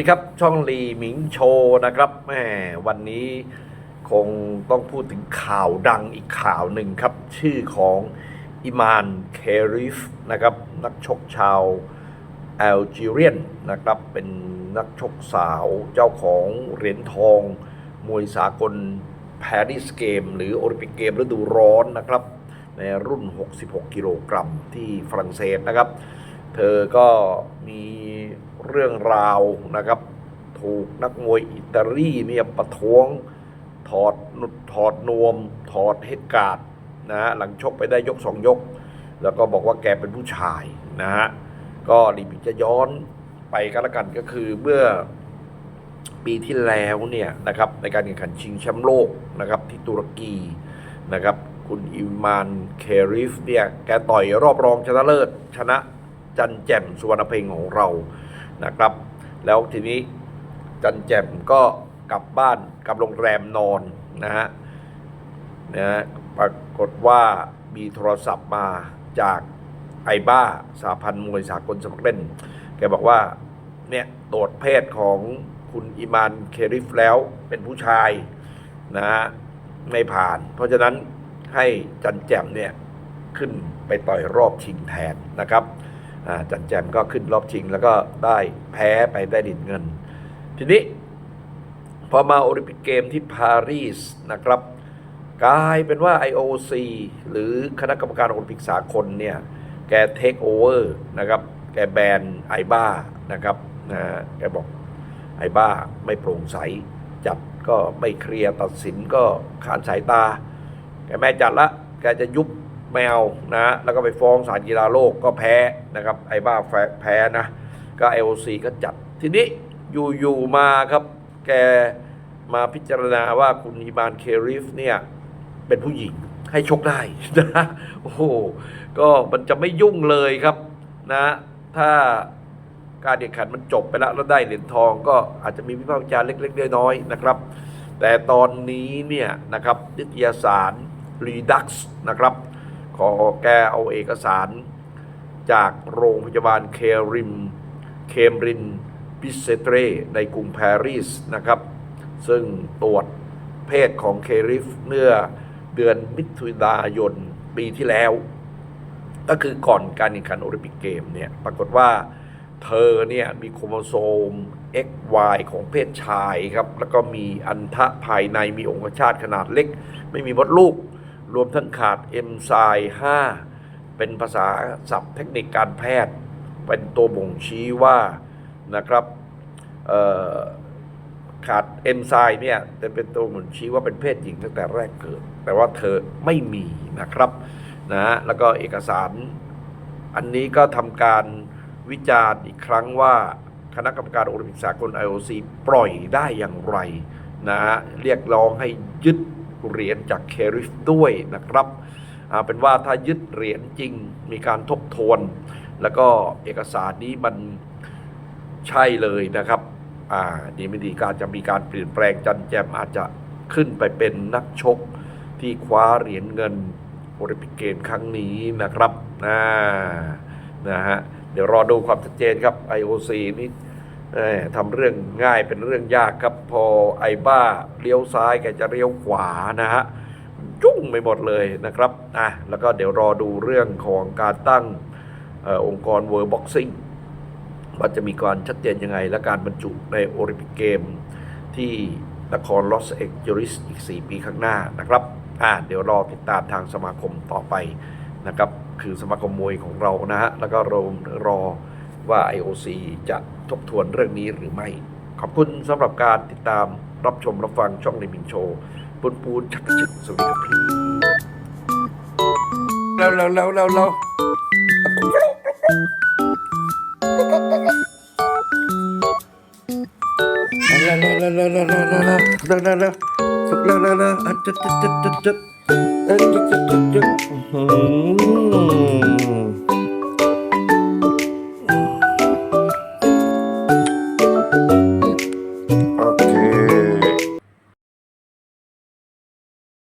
ดีครับช่องลีหมิงโชว์นะครับแหมวันนี้คงต้องพูดถึงข่าวดังอีกข่าวหนึ่งครับ ชื่อของอิมานเคริฟนะครับนักชกชาวแอลจีเรียนนะครับเป็นนักชกสาวเจ้าของเหรียญทอง มวยสากลปารีสเกม หรือโอลิมปิกเกมฤดูร้อนนะครับ ในรุ่น 66 กิโลกรัมที่ฝรั่งเศสนะครับ เธอก็มี เรื่องราวนะครับ ถูกนักมวยอิตาลีเนี่ยประท้วงถอดนุดถอดนวม ถอดเฮดการ์ดนะฮะหลังชกไปได้ยกสองยก แล้วก็บอกว่าแกเป็นผู้ชายนะฮะก็รีบจะย้อนไปกันละกันก็คือเมื่อปีที่แล้วเนี่ยนะครับในการแข่งขันชิงแชมป์โลกนะครับที่ตุรกีนะครับคุณอิมานเคริฟเนี่ยแกต่อยรอบรองชนะเลิศชนะจันแจ่มสุวรรณเพ็งของเรา นะครับ แล้วทีนี้จันแจ่มก็กลับบ้านกลับโรงแรมนอนนะฮะนะฮะปรากฏว่ามีโทรศัพท์มาจากไอบ้าสาพันธ์มวยสากลสมัครเล่น แกบอกว่าเนี่ยตรวจเพศของคุณอิมานเคริฟแล้วเป็นผู้ชายนะฮะไม่ผ่าน เพราะฉะนั้นให้จันแจมเนี่ยขึ้นไปต่อยรอบชิงแทนนะครับ จันแจมก็ขึ้นรอบชิง แล้วก็ได้แพ้ไปได้ดินเงิน ทีนี้ พอมาโอลิมปิกเกมที่ปารีสนะครับกลายเป็นว่า IOC หรือคณะกรรมการโอลิมปิกสากลเนี่ย แกเทคโอเวอร์นะครับ แกแบนไอบ้านะครับนะแกบอกไอบ้าไม่โปร่งใส จัดก็ไม่เคลียร์ตัดสินก็ขานสายตา แกไม่จัดละ แกจะยุบ แมวนะแล้วก็ไปฟ้องศาลกีฬาโลกก็แพ้นะครับไอบ้าแพ้แพ้นะก็ IOC ก็จัด ทีนี้อยู่ๆมาครับแกมาพิจารณาว่าคุณอีมานเคริฟเนี่ยเป็นผู้หญิงให้ชกได้นะโอ้โหก็มันจะไม่ยุ่งเลยครับนะ ถ้าการแข่งขันมันจบไปแล้วแล้วได้เหรียญทองก็อาจจะมีวิพากษาเล็กๆน้อยๆนะครับ แต่ตอนนี้เนี่ยนะครับนิตยสาร Redux นะครับ ขอแกเอาเอกสาร จากโรงพยาบาลเคริม เคมรินพิเซเตรในกรุงปารีสนะครับ ซึ่งตรวจเพศของเคริฟเมื่อเดือนมิถุนายนปีที่แล้ว ก็คือก่อนการแข่งขันโอลิมปิกเกมเนี่ยปรากฏว่าเธอเนี่ยมีโครโมโซม XY ของเพศชายครับ แล้วก็มีอันทะภายในมีองคชาตขนาดเล็ก ไม่มีมดลูก รวมทั้งขาดเอนไซม์5เป็นภาษาศัพท์เทคนิคการแพทย์ เป็นตัวบ่งชี้ว่านะครับขาดเอนไซม์เนี่ยจะเป็นตัวบ่งชี้ว่าเป็นเพศหญิงตั้งแต่แรกเกิด แต่ว่าเธอไม่มีนะครับนะฮะแล้วก็เอกสารอันนี้ก็ทำการวิจารณ์อีกครั้งว่าคณะกรรมการโอลิมปิกสากล IOC ปล่อยได้อย่างไรนะฮะเรียกร้องให้ยึด เหรียญจากเคริฟด้วยนะครับเอาเป็นว่าถ้ายึดเหรียญจริงมีการทบทวน แล้วก็เอกสารนี้มันใช่เลยนะครับอ่าดีไม่ดีการจะมีการเปลี่ยนแปลงจันแจมอาจจะขึ้นไปเป็นนักชกที่คว้าเหรียญเงินโอลิมปิกเกมครั้งนี้นะครับนะนะฮะเดี๋ยวรอดูความชัดเจนครับ IOC นี่ ทำเรื่องง่ายเป็นเรื่องยากครับพอไอบ้าเลี้ยวซ้ายแกจะเลี้ยวขวานะฮะยุ่งไปหมดเลยนะครับอะแล้วก็เดี๋ยวรอดูเรื่องของการตั้งอองค์กร World Boxing ว่าจะมีการชัดเจนยังไง และการบรรจุในโอลิมปิกเกม ที่นครลอสแองเจลิสอีก 4 ปีข้างหน้านะครับอ่าเดี๋ยวรอติดตามทางสมาคมต่อไปนะครับ คือสมาคมมวยของเรานะฮะ แล้วก็รอรอ ว่า IOC จะทบทวนเรื่องนี้หรือไม่ ขอบคุณสำหรับการติดตามรับชมรับฟังช่องในมินโชว์ปูนปูนชักชึกสวัสดีครับพี่แล้วแล้วแล้วแล้วแล้วแล้วแล้วแล้วแล้วแล้วแล้วแล้วแล้วแล้วสุกแล้วแล้วแล้วอะจุดจุดจุดจุดจุดเอ้ยจุดจุดจุดจุดอื้อหือ